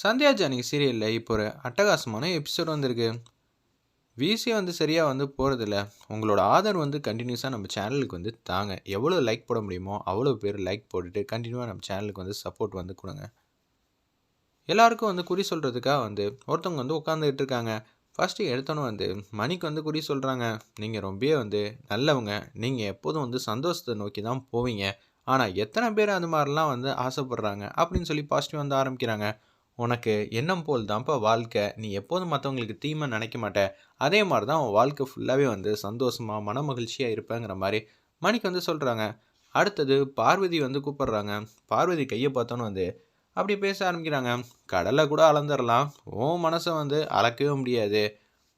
Sandhya Johnny சீரியலில் இப்போ ஒரு அட்டகாசமான எபிசோட் வந்திருக்கு. விசி வந்து சரியாக வந்து போகிறதில்ல உங்களோட ஆதரவு வந்து கண்டினியூஸாக நம்ம சேனலுக்கு வந்து தாங்க. எவ்வளோ லைக் போட முடியுமோ அவ்வளோ பேர் லைக் போட்டுட்டு கண்டினியூவாக நம்ம சேனலுக்கு வந்து சப்போர்ட் வந்து கொடுங்க. எல்லாருக்கும் வந்து குறி சொல்கிறதுக்காக வந்து ஒருத்தவங்க வந்து உட்காந்துக்கிட்டு இருக்காங்க. ஃபஸ்ட்டு எடுத்தோன்னே வந்து மணிக்கு வந்து குறி சொல்கிறாங்க நீங்கள் ரொம்பவே வந்து நல்லவங்க. நீங்கள் எப்போதும் வந்து சந்தோஷத்தை நோக்கி தான் போவீங்க. ஆனால் எத்தனை பேர் அந்த மாதிரிலாம் வந்து ஆசைப்படுறாங்க அப்படின்னு சொல்லி பாசிட்டிவ் வந்து ஆரம்பிக்கிறாங்க. உனக்கு எண்ணம் போல் தான்ப்பா வாழ்க்கை. நீ எப்போதும் மற்றவங்களுக்கு தீமை நினைக்க மாட்ட. அதே மாதிரி தான் உன் வாழ்க்கை ஃபுல்லாகவே வந்து சந்தோஷமாக மன மகிழ்ச்சியாக இருப்பேங்கிற மாதிரி மணிக்கு வந்து சொல்கிறாங்க அடுத்தது பார்வதி வந்து கூப்பிட்றாங்க. பார்வதி கையை பார்த்தோன்னு வந்து அப்படி பேச ஆரம்பிக்கிறாங்க. கடலை கூட அளந்துடலாம். உன் மனசை வந்து அளக்கவே முடியாது.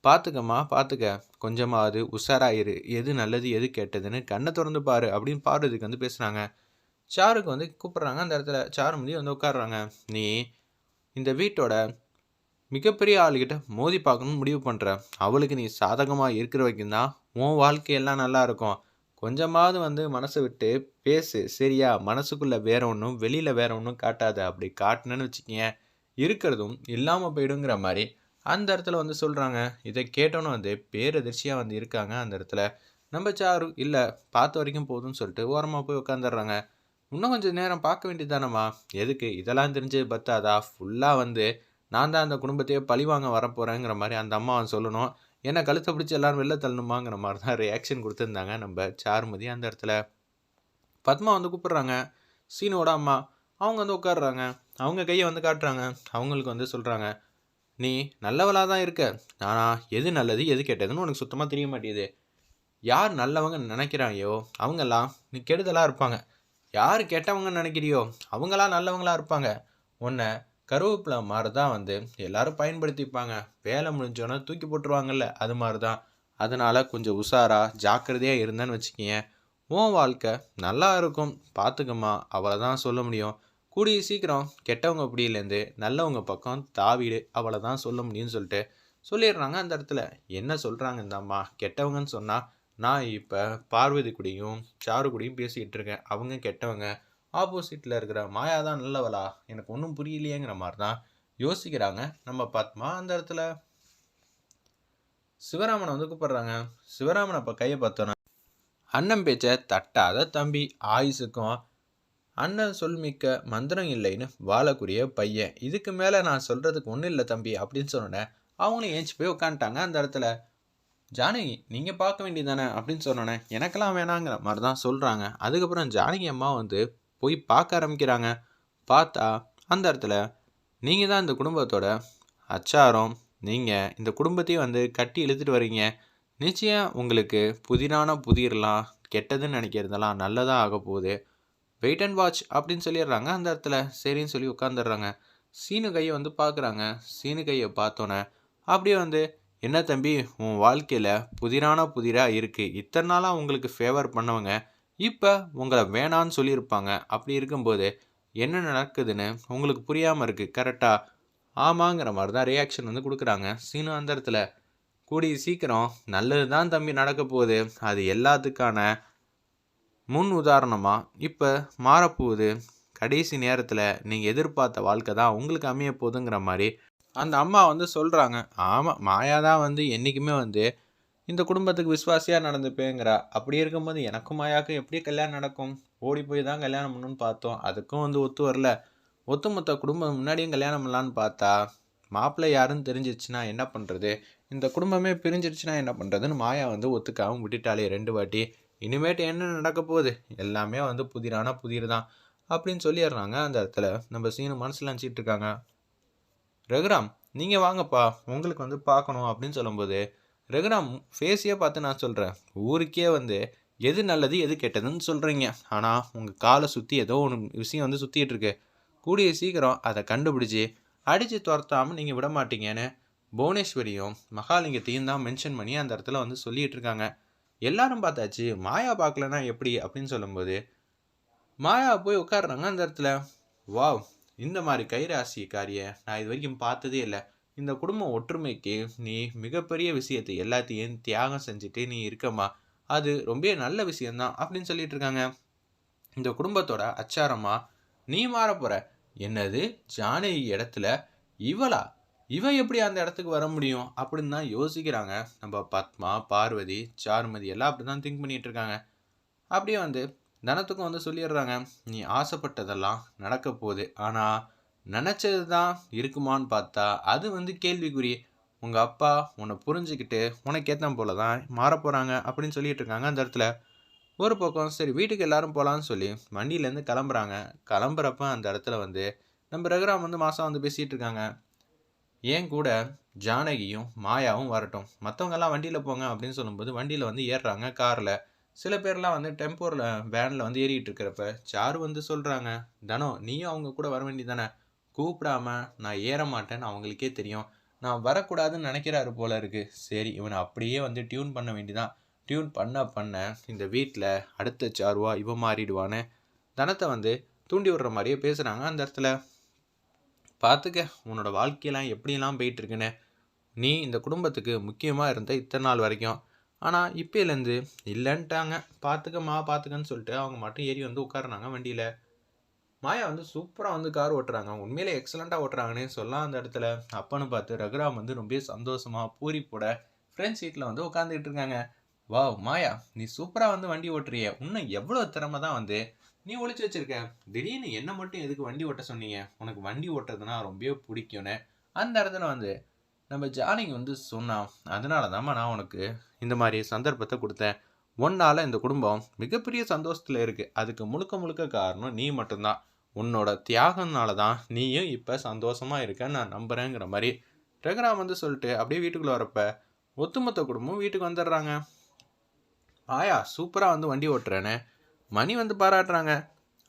பார்த்துக்கம்மா பார்த்துக்க கொஞ்சமாவது உஷாராயிரு எது நல்லது எது கெட்டதுன்னு கண்ணை திறந்து பாரு அப்படின்னு பார்வதிக்கு வந்து பேசுகிறாங்க சாருக்கு வந்து கூப்பிட்றாங்க. அந்த இடத்துல சாரு முடி வந்து உட்காடுறாங்க நீ இந்த வீட்டோட மிகப்பெரிய ஆளுகிட்ட மோதி பார்க்கணும்னு முடிவு பண்ணுற அவளுக்கு நீ சாதகமாக இருக்கிற வரைக்கும் தான் உன் வாழ்க்கையெல்லாம் நல்லா இருக்கும். கொஞ்சமாவது வந்து மனசை விட்டு பேசு. சரியா? மனசுக்குள்ளே வேற ஒன்றும் வெளியில் வேற ஒன்றும் காட்டாத. அப்படி காட்டினேன்னு வச்சுக்கோங்க இருக்கிறதும் இல்லாமல் போயிடுங்கிற மாதிரி அந்த இடத்துல வந்து சொல்கிறாங்க இதை கேட்டோன்னு வந்து பேரதிர்ச்சியாக வந்து இருக்காங்க அந்த இடத்துல. நம்ம சாரு இல்லை பார்த்த வரைக்கும் போதும்னு சொல்லிட்டு ஓரமாக போய் உட்காந்துடுறாங்க இன்னும் கொஞ்சம் நேரம் பார்க்க வேண்டியதானம்மா எதுக்கு? இதெல்லாம் தெரிஞ்சது பத்தாதா? ஃபுல்லாக வந்து நான் தான் அந்த குடும்பத்தையே பழிவாங்க வரப்போகிறேங்கிற மாதிரி அந்த அம்மாவை சொல்லணும். என்ன கழுத்தை பிடிச்சி எல்லாரும் வெளில தள்ளணுமாங்கிற மாதிரி தான் ரியாக்ஷன் கொடுத்துருந்தாங்க நம்ம சாருமதி அந்த இடத்துல. பத்மா வந்து கூப்பிட்றாங்க. சீனோட அம்மா அவங்க வந்து உட்காடுறாங்க அவங்க கையை வந்து காட்டுறாங்க. அவங்களுக்கு வந்து சொல்கிறாங்க நீ நல்லவளாக தான் இருக்க. ஆனால் எது நல்லது எது கெட்டதுன்னு உனக்கு சுத்தமாக தெரிய மாட்டேங்குது. யார் நல்லவங்க நினைக்கிறாங்கயோ அவங்கெல்லாம் நீ கெடுதலாக இருப்பாங்க. யார் கெட்டவங்கன்னு நினைக்கிறியோ? அவங்களாம் நல்லவங்களா இருப்பாங்க. உன்னை கருவேப்பிலை மாதிரி தான் வந்து எல்லோரும் பயன்படுத்திப்பாங்க. வேலை முடிஞ்சோன்னா தூக்கி போட்டுருவாங்கல்ல அது மாதிரி தான் அதனால் கொஞ்சம் உஷாராக ஜாக்கிரதையாக இருந்தேன்னு வச்சுக்கிங்க உன் வாழ்க்கை நல்லா இருக்கும். பார்த்துக்கம்மா அவளை தான் சொல்ல முடியும். கூடிய சீக்கிரம் கெட்டவங்க பிடியிலேருந்து நல்லவங்க பக்கம் தாவிடு. அவளை தான் சொல்ல முடியும்னு சொல்லிட்டு சொல்லிடுறாங்க அந்த இடத்துல. என்ன சொல்கிறாங்க இந்த அம்மா கெட்டவங்கன்னு சொன்னால் நான் இப்போ பார்வதி கூடயும் சாரு கூடயும் பேசிக்கிட்டு இருக்கேன். அவங்க கெட்டவங்க ஆப்போசிட்டில் இருக்கிற மாயா தான் நல்லவளா? எனக்கு ஒன்றும் புரியலையேங்கிற மாதிரி தான் யோசிக்கிறாங்க. நம்ம பத்மா அந்த இடத்துல? சிவராமனை வந்து கூப்பிட்றாங்க. சிவராமனை இப்போ கையை பார்த்தோன்னா அண்ணன் பேச்சை தட்டாத தம்பி ஆயுசுக்கும் அண்ணன் சொல்மிக்க மந்திரம் இல்லைன்னு வாழக்கூடிய பையன். இதுக்கு மேலே நான் சொல்கிறதுக்கு ஒன்றும் இல்லை தம்பி அப்படின்னு சொன்னேன் அவங்களும் ஏஞ்சி போய் உட்காந்துட்டாங்க அந்த இடத்துல. ஜானகி நீங்கள் பார்க்க வேண்டியதானே அப்படின்னு சொன்னோன்னே எனக்கெல்லாம் வேணாங்கிற மாதிரி தான் சொல்கிறாங்க அதுக்கப்புறம் ஜானகி அம்மா வந்து போய் பார்க்க ஆரம்பிக்கிறாங்க. பார்த்தா அந்த இடத்துல நீங்கள் தான் இந்த குடும்பத்தோட அச்சாரம். நீங்கள் இந்த குடும்பத்தையும் வந்து கட்டி இழுத்துட்டு வரீங்க நிச்சயம் உங்களுக்கு புதிரான புதிரெலாம் கெட்டதுன்னு நினைக்கிறதெல்லாம் நல்லதாக ஆக போகுது. வெயிட் அண்ட் வாட்ச் அப்படின்னு சொல்லிடுறாங்க. அந்த இடத்துல சரின்னு சொல்லி உட்காந்துடுறாங்க சீனு கையை வந்து பார்க்குறாங்க. சீனு கையை பார்த்தோன்னே அப்படியே வந்து என்ன தம்பி உன் வாழ்க்கையில் புதிரான புதிராக இருக்குது இத்தனை நாளாக உங்களுக்கு ஃபேவர் பண்ணவங்க இப்போ உங்களை வேணான்னு சொல்லியிருப்பாங்க. அப்படி இருக்கும்போது என்ன நடக்குதுன்னு உங்களுக்கு புரியாமல் இருக்குது கரெக்டாக ஆமாங்கிற மாதிரி தான் ரியாக்ஷன் வந்து கொடுக்குறாங்க. சீனு அந்த இடத்துல கூடிய சீக்கிரம் நல்லது தான் தம்பி நடக்க போகுது. அது எல்லாத்துக்கான முன் உதாரணமாக இப்போ மாறப்போகுது. கடைசி நேரத்தில் நீங்கள் எதிர்பார்த்த வாழ்க்கை தான் உங்களுக்கு அமைய போகுதுங்கிற மாதிரி அந்த அம்மா வந்து சொல்கிறாங்க ஆமாம் மாயா தான் வந்து என்றைக்குமே வந்து இந்த குடும்பத்துக்கு விஸ்வாசியாக நடந்துப்பேங்கிறா. அப்படி இருக்கும்போது எனக்கும் மாயாவுக்கும் எப்படி கல்யாணம் நடக்கும்? ஓடி போய் தான் கல்யாணம் பண்ணணும்னு பார்த்தோம். அதுக்கும் வந்து ஒத்து வரல. ஒத்துமொத்த குடும்பம் முன்னாடியும் கல்யாணம் பண்ணலான்னு பார்த்தா மாப்பிள்ளை யாருன்னு தெரிஞ்சிருச்சுன்னா என்ன பண்ணுறது இந்த குடும்பமே பிரிஞ்சிருச்சுன்னா என்ன பண்ணுறதுன்னு மாயா வந்து ஒத்துக்காமல் விட்டுட்டாலே ரெண்டு வாட்டி. இனிமேட்டு என்ன நடக்க போகுது? எல்லாமே வந்து புதிரான புதிர் தான். அப்படின்னு சொல்லிடுறாங்க. அந்த இடத்துல நம்ம சீனு மனசில் நினச்சிட்டு இருக்காங்க. ரகுராம் நீங்கள் வாங்கப்பா உங்களுக்கு வந்து பார்க்கணும் அப்படின்னு சொல்லும்போது ரகுராம் ஃபேஸியே பார்த்து நான் சொல்கிறேன் ஊருக்கே வந்து எது நல்லது எது கெட்டதுன்னு சொல்கிறீங்க ஆனால் உங்கள் காலை சுற்றி ஏதோ ஒன்று விஷயம் வந்து சுற்றிட்டு இருக்கு. கூடிய சீக்கிரம் அதை கண்டுபிடிச்சி அடித்து துரத்தாமல் நீங்கள் விட மாட்டீங்கன்னு புவனேஸ்வரியும் மகாலிங்கத்தையும் தான் மென்ஷன் பண்ணி அந்த இடத்துல வந்து சொல்லிகிட்டு இருக்காங்க. எல்லாரும் பார்த்தாச்சு மாயா பார்க்கலன்னா எப்படி? அப்படின்னு சொல்லும்போது மாயா போய் உட்காடுறாங்க அந்த இடத்துல. வாவ் இந்த மாதிரி கைராசிக்காரிய நான் இது வரைக்கும் பார்த்ததே இல்லை. இந்த குடும்ப ஒற்றுமைக்கு நீ மிகப்பெரிய விஷயத்தை எல்லாத்தையும் தியாகம் செஞ்சுட்டு நீ இருக்கம்மா. அது ரொம்ப நல்ல விஷயந்தான் அப்படின்னு சொல்லிட்டு இருக்காங்க. இந்த குடும்பத்தோட அச்சாரமா நீ மாற போற. என்னது? ஜானகி இடத்துல இவளா? இவ எப்படி அந்த இடத்துக்கு வர முடியும்? அப்படின்னு தான் யோசிக்கிறாங்க. நம்ம பத்மா பார்வதி சாருமதி எல்லாம் அப்படி தான் திங்க் பண்ணிட்டு இருக்காங்க. அப்படியே வந்து தனத்துக்கும் வந்து சொல்லிடுறாங்க நீ ஆசைப்பட்டதெல்லாம் நடக்க போகுது. ஆனால் நினச்சது தான் இருக்குமான்னு பார்த்தா அது வந்து கேள்விக்குறி. உங்கள் அப்பா உன்னை புரிஞ்சுக்கிட்டு உனக்கு ஏற்ற போல தான் மாறப் போகிறாங்க அப்படின்னு சொல்லிட்டு இருக்காங்க அந்த இடத்துல. ஒரு பக்கம் சரி வீட்டுக்கு எல்லாரும் போகலான்னு சொல்லி வண்டியிலேருந்து கிளம்புறாங்க. கிளம்புறப்ப அந்த இடத்துல வந்து நம்ம ரகுராம் வந்து மாதம் வந்து பேசிகிட்டு இருக்காங்க. ஏன் கூட ஜானகியும் மாயாவும் வரட்டும். மற்றவங்கெல்லாம் வண்டியில் போங்க அப்படின்னு சொல்லும்போது வண்டியில் வந்து ஏறுறாங்க காரில். சில பேர்லாம் வந்து டெம்போரில் வேனில் வந்து ஏறிக்கிட்டு இருக்கிறப்ப சாரு வந்து சொல்கிறாங்க தனோ நீயும் அவங்க கூட வர வேண்டியதானே கூப்பிடாம நான் ஏற மாட்டேன்னு அவங்களுக்கே தெரியும். நான் வரக்கூடாதுன்னு நினைக்கிறாரு போல இருக்கு. சரி இவனை அப்படியே வந்து டியூன் பண்ண வேண்டியதான் டியூன் பண்ண பண்ண இந்த வீட்டில் அடுத்த சாருவா இவன் மாறிடுவான்னு தனத்தை வந்து தூண்டி விடுற மாதிரியே பேசுகிறாங்க அந்த இடத்துல. பார்த்துக்க உன்னோட வாழ்க்கையெல்லாம் எப்படியெல்லாம் போயிட்டுருக்குன்னு? நீ இந்த குடும்பத்துக்கு முக்கியமாக இருந்த இத்தனை நாள் வரைக்கும். ஆனால் இப்போலேருந்து இல்லைன்ட்டாங்க. பார்த்துக்கம்மா பார்த்துக்கன்னு சொல்லிட்டு அவங்க மட்டும் ஏறி வந்து உட்காருனாங்க வண்டியில். மாயா வந்து சூப்பராக வந்து கார் ஓட்டுறாங்க. உண்மையிலே எக்ஸலண்ட்டாக ஓட்டுறாங்கன்னே சொல்லலாம் அந்த இடத்துல. அப்பன்னு பார்த்து ரகுராம் வந்து ரொம்ப சந்தோஷமாக பூரிப்போட ஃப்ரெண்ட் சீட்டில் வந்து உட்காந்துக்கிட்டு இருக்காங்க. வாவ் மாயா நீ சூப்பராக வந்து வண்டி ஓட்டுறிய. இன்னும் எவ்வளோ திறமை தான் வந்து. நீ ஒழிச்சு வச்சிருக்க. திடீர்னு என்ன மட்டும் எதுக்கு வண்டி ஓட்ட சொன்னீங்க? உனக்கு வண்டி ஓட்டுறதுனா ரொம்பவே பிடிக்கும்னு. அந்த இடத்துல வந்து நம்ம ஜானிங்க வந்து சொன்னான் அதனால தாம்மா நான் உனக்கு இந்த மாதிரி சந்தர்ப்பத்தை கொடுத்தேன். ஒன்னால் இந்த குடும்பம் மிகப்பெரிய சந்தோஷத்தில் இருக்குது அதுக்கு முழுக்க முழுக்க காரணம் நீ மட்டும்தான். உன்னோட தியாகம்னால தான் நீயும் இப்போ சந்தோஷமாக இருக்கன்னு நான் நம்புகிறேங்கிற மாதிரி ரகுராம் வந்து சொல்லிட்டு அப்படியே வீட்டுக்குள்ளே வரப்ப ஒத்துமொத்த குடும்பம் வீட்டுக்கு வந்துடுறாங்க. ஆயா சூப்பராக வந்து வண்டி ஓட்டுறேன்னு மணி வந்து பாராட்டுறாங்க.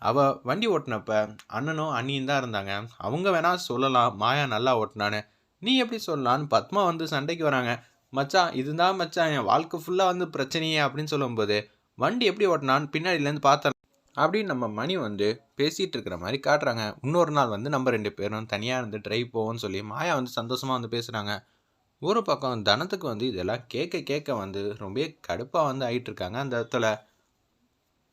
அவள் வண்டி ஓட்டினப்ப அண்ணனும் அண்ணியும் தான் இருந்தாங்க. அவங்க வேணால் சொல்லலாம் மாயா நல்லா ஓட்டினான்னு நீ எப்படி சொல்லலான்னு பத்மா வந்து சண்டைக்கு வராங்க. மச்சான் இதுதான் மச்சான் என் வாழ்க்கை ஃபுல்லாக வந்து பிரச்சனையே அப்படின்னு சொல்லும்போது வண்டி எப்படி ஓட்டினான்னு பின்னாடியிலேருந்து பார்த்தேன் அப்படின்னு நம்ம மணி வந்து பேசிகிட்டு இருக்கிற மாதிரி காட்டுறாங்க. இன்னொரு நாள் வந்து நம்ம ரெண்டு பேரும் தனியாக இருந்து ட்ரைவ் போவோம்னு சொல்லி மாயா வந்து சந்தோஷமாக வந்து பேசுகிறாங்க ஒரு பக்கம் தனத்துக்கு வந்து இதெல்லாம் கேட்க கேட்க வந்து ரொம்ப கடுப்பாக வந்து ஆகிட்டு இருக்காங்க அந்த இடத்துல.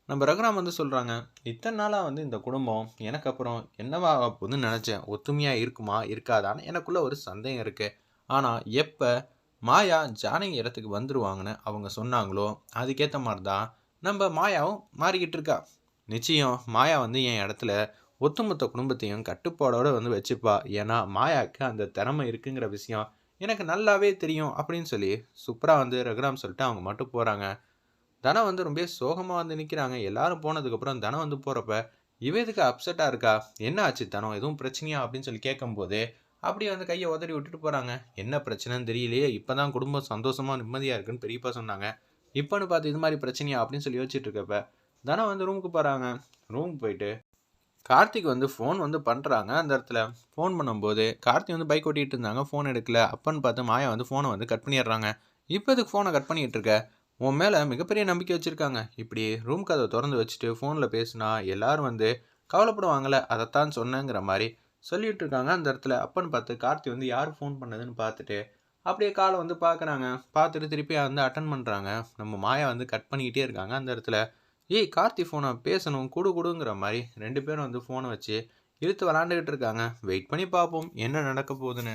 நம்ம ரகுராம் வந்து சொல்கிறாங்க இத்தனை நாளாக வந்து இந்த குடும்பம் எனக்கு அப்புறம் என்னவா போகுதுன்னு நினச்சேன். ஒத்துமையாக இருக்குமா? இருக்காதான்னு எனக்குள்ளே ஒரு சந்தேகம் இருக்குது ஆனால் எப்போ மாயா ஜானகி இடத்துக்கு வந்துருவாங்கன்னு அவங்க சொன்னாங்களோ அதுக்கேற்ற மாதிரி தான் நம்ம மாயாவும் மாறிக்கிட்டு இருக்கா. நிச்சயம் மாயா வந்து என் இடத்துல ஒட்டுமொத்த குடும்பத்தையும் கட்டுப்பாடோடு வந்து வச்சுப்பா. ஏன்னா மாயாவுக்கு அந்த திறமை இருக்குங்கிற விஷயம் எனக்கு நல்லாவே தெரியும் அப்படின்னு சொல்லி சூப்பராக வந்து ரகுராம் சொல்லிட்டு அவங்க மட்டும் போகிறாங்க தனம் வந்து ரொம்ப சோகமாக வந்து நிற்கிறாங்க எல்லாரும் போனதுக்கப்புறம் தனம் வந்து போகிறப்ப இவ எதுக்கு அப்செட்டாக இருக்கா? என்ன ஆச்சு தனம் எதுவும் பிரச்சனையா? அப்படின்னு சொல்லி கேட்கும்போது அப்படியே வந்து கையை உதறி விட்டுட்டு போகிறாங்க என்ன பிரச்சனைன்னு தெரியலையே. இப்போ தான் குடும்பம் சந்தோஷமாக நிம்மதியாக இருக்குன்னு பெரியப்பா சொன்னாங்க. இப்போன்னு பார்த்து இது மாதிரி பிரச்சனையா? அப்படின்னு சொல்லி யோசிச்சுட்டு இருக்கப்ப தனம் வந்து ரூமுக்கு போகிறாங்க ரூமுக்கு போயிட்டு கார்த்திக் வந்து ஃபோன் வந்து பண்ணுறாங்க அந்த இடத்துல. ஃபோன் பண்ணும்போது கார்த்திக் வந்து பைக் ஓட்டிகிட்டு இருந்தாங்க. ஃபோன் எடுக்கல. அப்பன்னு பார்த்து மாயா வந்து ஃபோனை வந்து கட் பண்ணிடுறாங்க. இப்போ இதுக்கு ஃபோனை கட் பண்ணிகிட்டு இருக்க? உன் மேலே மிகப்பெரிய நம்பிக்கை வச்சுருக்காங்க. இப்படி ரூம் கதை திறந்து வச்சுட்டு ஃபோனில் பேசினா எல்லாரும் வந்து கவலைப்படுவாங்கள்ல அதைத்தான் சொன்னேங்கிற மாதிரி சொல்லிட்டு இருக்காங்க. அந்த இடத்துல அப்பன்னு பார்த்து கார்த்தி வந்து யார் ஃபோன் பண்ணதுன்னு பார்த்துட்டு அப்படியே காலை வந்து பார்க்குறாங்க. பார்த்துட்டு திருப்பி வந்து அட்டன் பண்ணுறாங்க நம்ம மாயா வந்து கட் பண்ணிக்கிட்டே இருக்காங்க. அந்த இடத்துல ஏய் கார்த்தி ஃபோனை பேசணும் குடு குடுங்கிற மாதிரி ரெண்டு பேரும் வந்து ஃபோனை வச்சு இழுத்து விளாண்டுக்கிட்டு இருக்காங்க. வெயிட் பண்ணி பார்ப்போம் என்ன நடக்க போகுதுன்னு.